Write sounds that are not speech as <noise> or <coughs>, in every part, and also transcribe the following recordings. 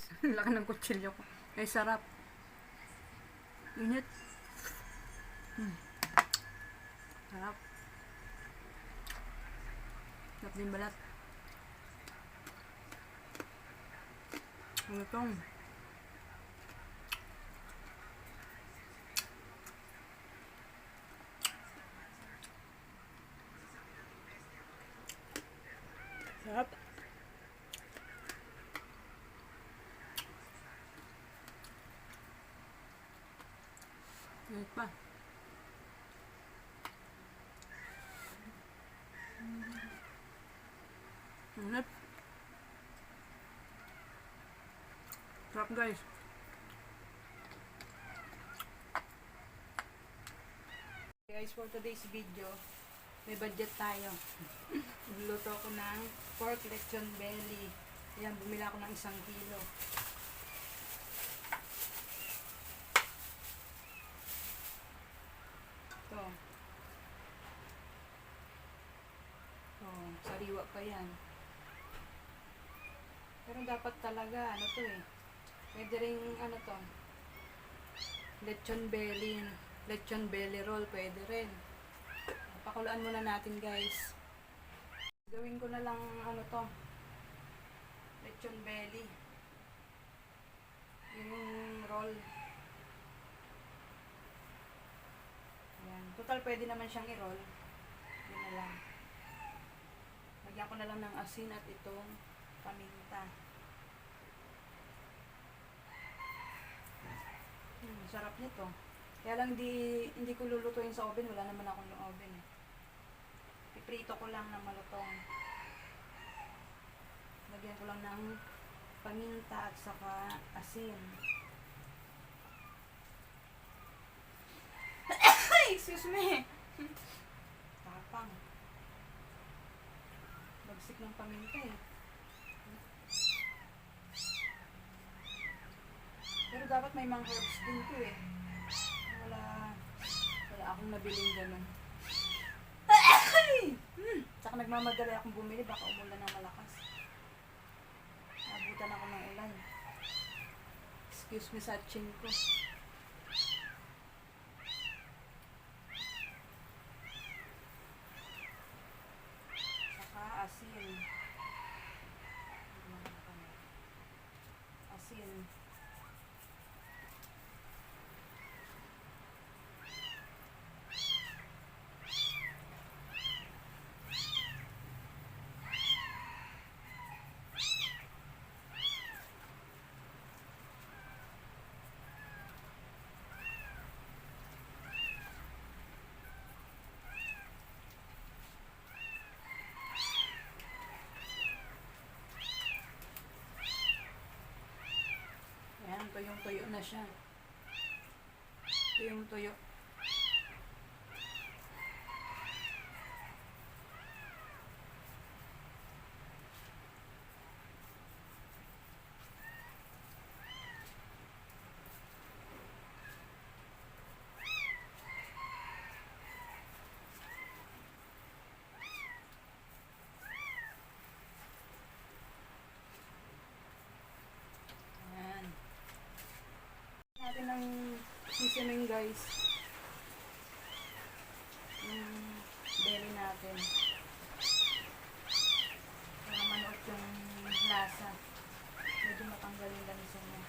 guys. <laughs> Laki ng kutsilyo ko. Ay, sarap. Init. Hmm. Sarap. Sarap din balat. Ano itong? Sarap. Init pa. Init. Sarap guys. Guys, for today's video, may budget tayo. Nagluto ko ng pork lechon belly. Ayan, bumila ako ng isang kilo. Ito. Oh, sariwa pa yan. Pero dapat talaga, ano to eh. Pwede rin, ano to. Lechon belly. Lechon belly roll, pwede rin. Pakulaan muna natin guys. Gawin ko na lang, ano to. Lechon belly. Yung roll. Ayan. Total, pwede naman siyang i-roll. Yun na lang. Lagyan ko na lang ng asin at itong paminta. Hmm, sarap nito. Kaya lang di, hindi ko lulutuin sa oven. Wala naman akong yung oven. Eh. Piprito ko lang na malutong. Lagyan ko lang ng paminta at saka asin. <coughs> Excuse me. Tapang. Bagsik ng paminta eh. Dapat may mga herbs din to eh. Wala, wala akong nabiling ganun. Hmm, Tsaka nagmamadali akong bumili, baka umulan ng malakas. Abutan ako ng ulan. Excuse me sa chin ko. Saka asin. Asin. Ayan, tuyong-tuyo na siya. Tuyong-tuyo. Ayan. natin ng seasoning guys. Yung belly natin. Para manuot yung lasa. Medyo matanggal yung lanisa niya.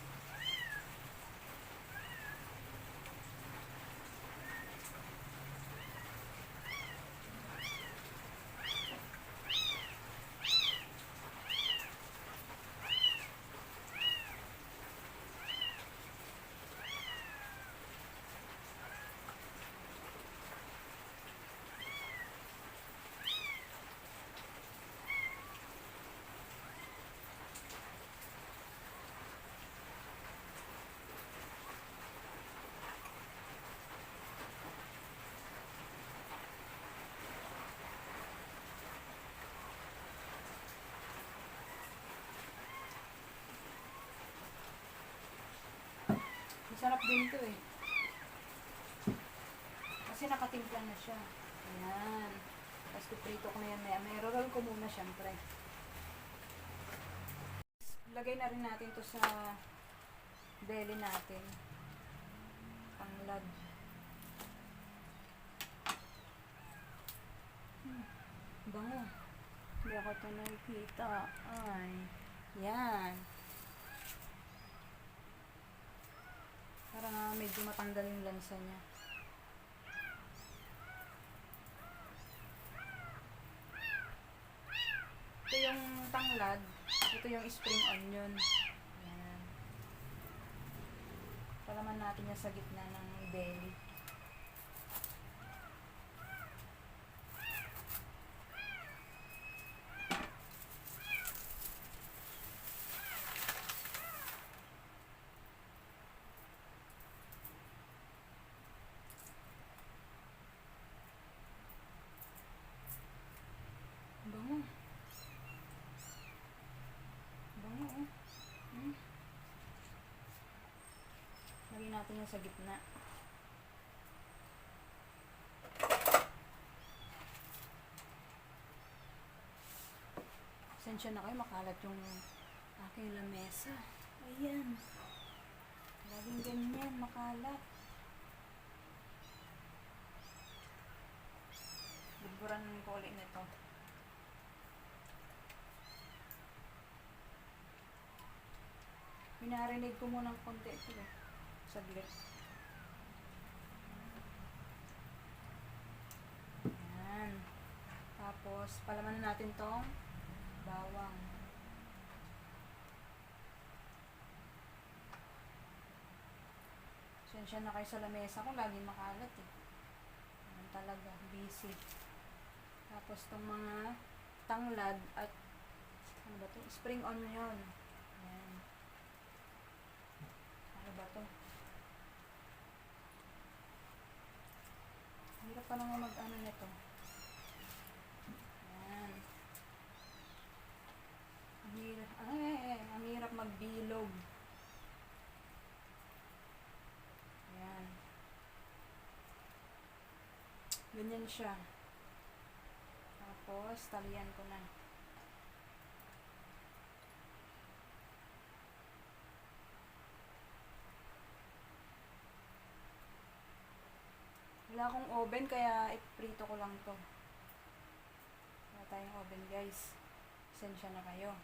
Masarap din to eh. Kasi nakatimpla na siya. Ayan. Tapos piprito ko na yan maya. May roll ko muna syempre. Lagay na rin natin to sa belly natin. Panglad. Hmm, bango. Hindi ako ito nakikita. Ay. Yan. Para medyo matanggal yung lansa niya. Ito yung tanglad. Ito yung spring onion. Yan. Palaman natin yan sa gitna ng belly. Bango. Bango, oh. Hmm. Lagyan natin yan sa gitna. Sensya na kayo, makalat yung aking lamesa. Ayan. Laging ganyan, makalat. Buburan ko ulit nito. Minarinig ko muna ng konti ito eh. Saglit. Yan. Tapos, palaman na natin tong bawang. Sensya na kayo sa lamesa ko, lagi makalat eh. Yan talaga, busy. Tapos tong mga tanglad at ano ba to? Spring onion. Yan. Ano ba to? Hirap pa naman mag-ano nito. Yan. Ang hirap, ay, ang hirap magbilog. Yan. Ganyan siya. Tapos, talian ko na. Wala akong oven, kaya iprito ko lang to. Wala tayong oven, guys. Sensya na kayo.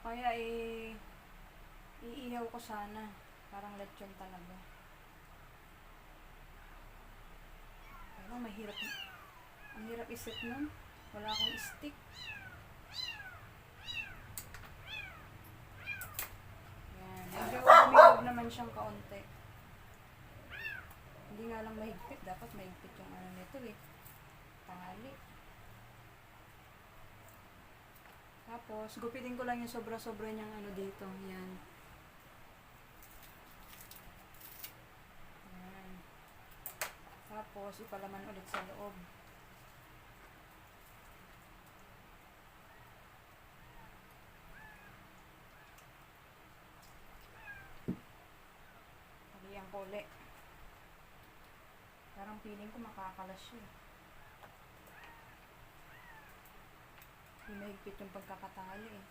Kaya eh, iihaw ko sana. Parang lechon talaga. Pero mahirap. Ang hirap isip nun. Wala akong stick. Yan. Medyo humilog naman siyang kaunti. Hindi nga lang mahigpit. Dapat mahigpit yung ano nito eh. Tali. Tapos, gupitin ko lang yung sobra-sobra niyang ano dito. Yan. Tapos, ipalaman ulit sa loob. Talihan ko ulit. Parang feeling ko makakalas siya. Hindi mahigpit yung pagkakatayo eh.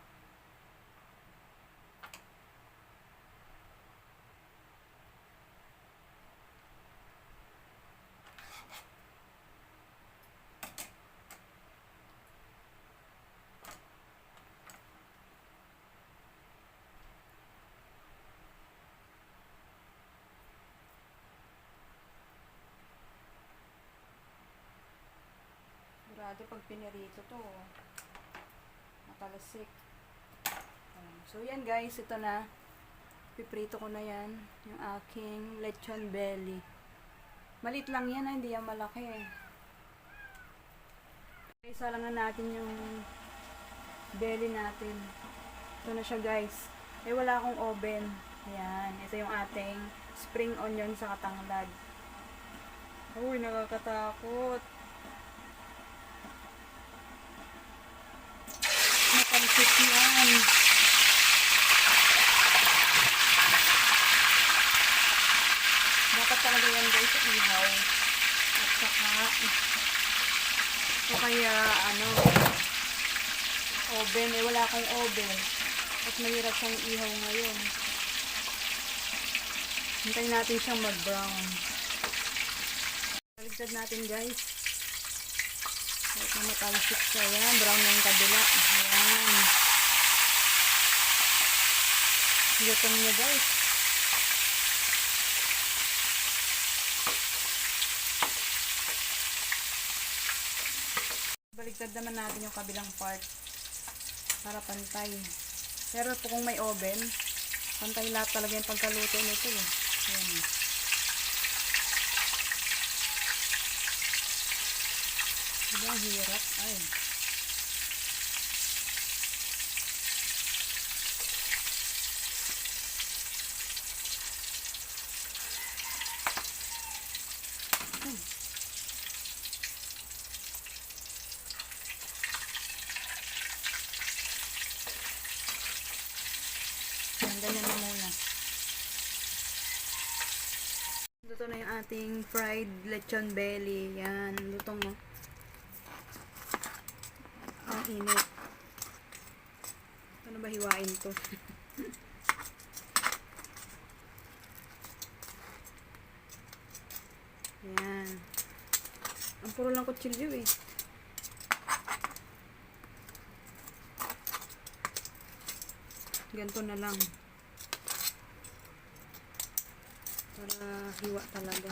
Sigurado pag pinirito to, matalasik. So yan guys, ito na. Piprito ko na yan. Yung aking lechon belly. Malit lang yan, ha? hindi yan malaki. Isa lang na natin yung belly natin. Ito na siya guys. Eh wala akong oven. Ayan, ito yung ating spring onion sa katanglad. Uy, nakakatakot. Talsik yan. Dapat talaga yan guys sa ihaw. At saka, o kaya ano, oven. Eh, wala akong oven. At mahirap siyang ihaw ngayon. Hintayin natin siyang mag-brown. Baligtad natin guys. Kahit na matalsik siya. Yan, brown na yung kabila. Ayan. Lutong niya guys. Baligtad naman natin yung kabilang part. Para pantay. Pero kung may oven, pantay lahat talaga yung pagkaluto nito eh. Ayan. Ang hirap? Ay. Yan, ganyan na muna. Luto na yung ating fried lechon belly. Yan, lutong mo. Ang init. Paano ba hiwain to? Yan. Ang puro lang kutsilyo eh. Ganito na lang. Para hiwa talaga.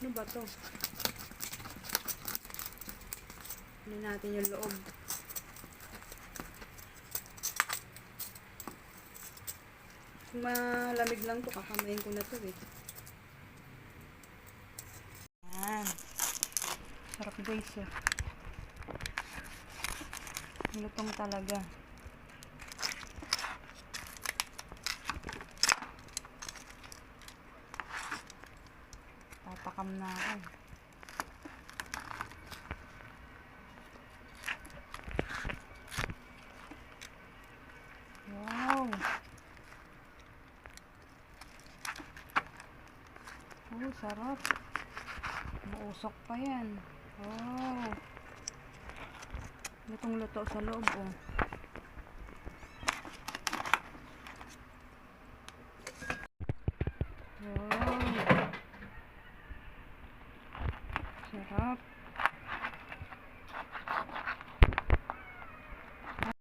Ano ba to? Ano natin yung loob. Malamig lang to, kakamayin ko na to eh. Yan. Sarap guys eh. Lutong talaga. Tatakam na ako. Oh, sarap. Mausok pa yan. Oh. Lutong-luto sa loob, oh.